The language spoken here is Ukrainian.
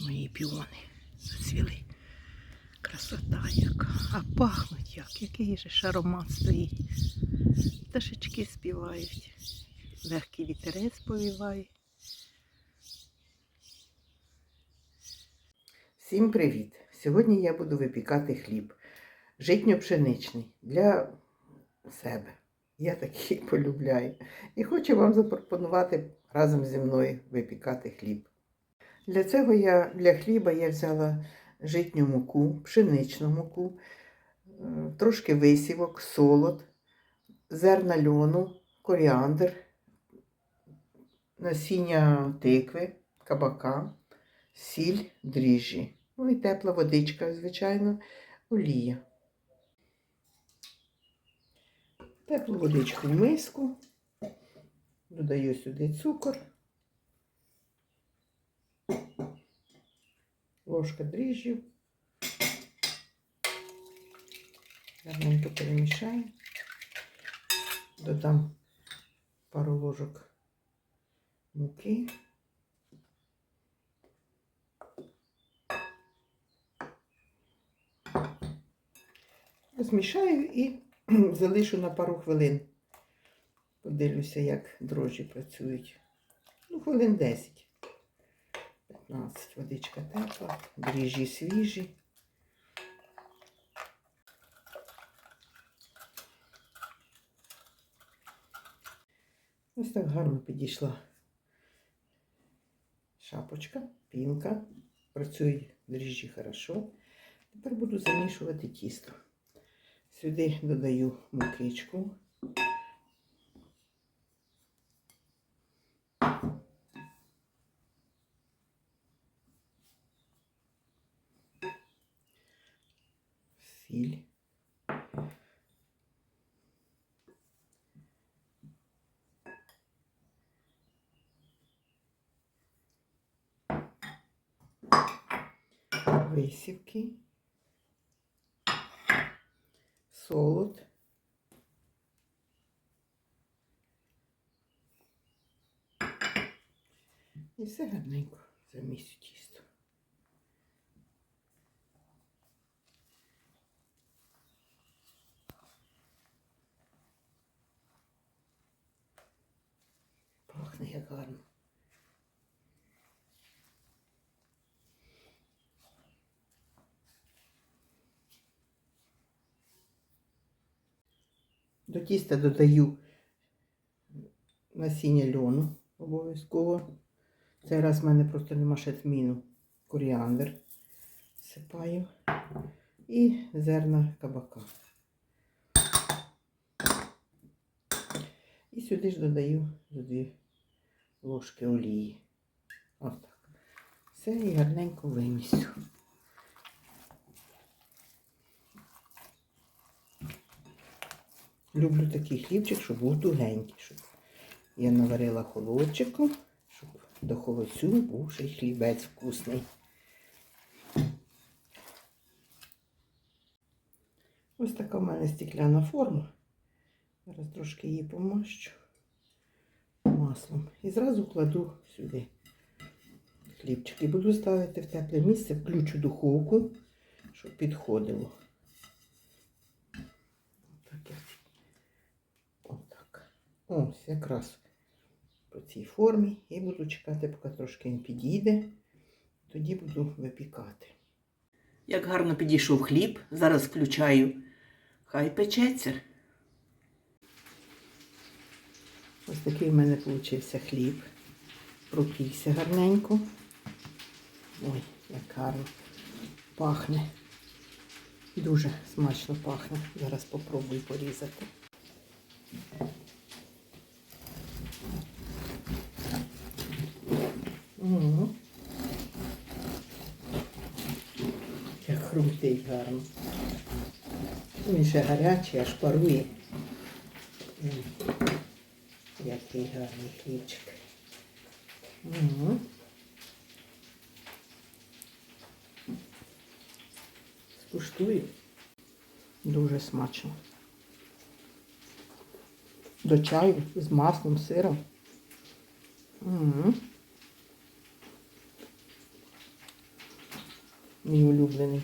Мої піони зацвіли. Красота яка. А пахнуть як, який же ж аромат стоїть. Пташечки співають. Легкий вітерець повіває. Всім привіт! Сьогодні я буду випікати хліб. Житньо-пшеничний для себе. Я такий полюбляю. І хочу вам запропонувати разом зі мною випікати хліб. Для цього я для хліба я взяла житню муку, пшеничну муку, е, трошки висівок, солод, зерна льону, коріандр, насіння тикви, кабака, сіль, дріжджі. Ну і тепла водичка, звичайно, олія. Теплу водичку в миску. Додаю сюди цукор. Ложка дріжджів. Гарненько перемішаю. Додам пару ложок муки. Змішаю і залишу на пару хвилин. Подивлюся, як дрожжі працюють. Ну, хвилин 10. 15. Водичка тепла, дріжджі свіжі. Ось так гарно підійшла шапочка, пінка. Працюють дріжджі хорошо. Тепер буду замішувати тісто. Сюди додаю мукичку. Сіль. Висівки. солод. І все гарненько замісю тісто. Пахне як гарно. До тіста додаю насіння льону обов'язково. Цей раз в мене просто нема ще тміну. Коріандр сипаю і зерна кабака. І сюди ж додаю за дві ложки олії. Отак. Все і гарненько вимісю. Люблю такий хлібчик, щоб був тугенький. Щоб я наварила холодчику, щоб до холодцю був ще й хлібець вкусний. Ось така в мене стекляна форма. Зараз трошки її помащу маслом. І зразу кладу сюди хлібчик. І буду ставити в тепле місце, включу духовку, щоб підходило. Ось якраз по цій формі. І буду чекати, поки трошки він підійде. Тоді буду випікати. Як гарно підійшов хліб, зараз включаю. Хай печеться. Ось такий в мене получився хліб. Пропікся гарненько. Ой, як гарно пахне. Дуже смачно пахне. Зараз попробую порізати. Угу. Як хрумтить гарно. Він ще гарячий, аж парує. Який гарний хлібчик. Угу. Скуштую. Дуже смачно. До чаю з маслом, сиром. Угу. мій улюблений.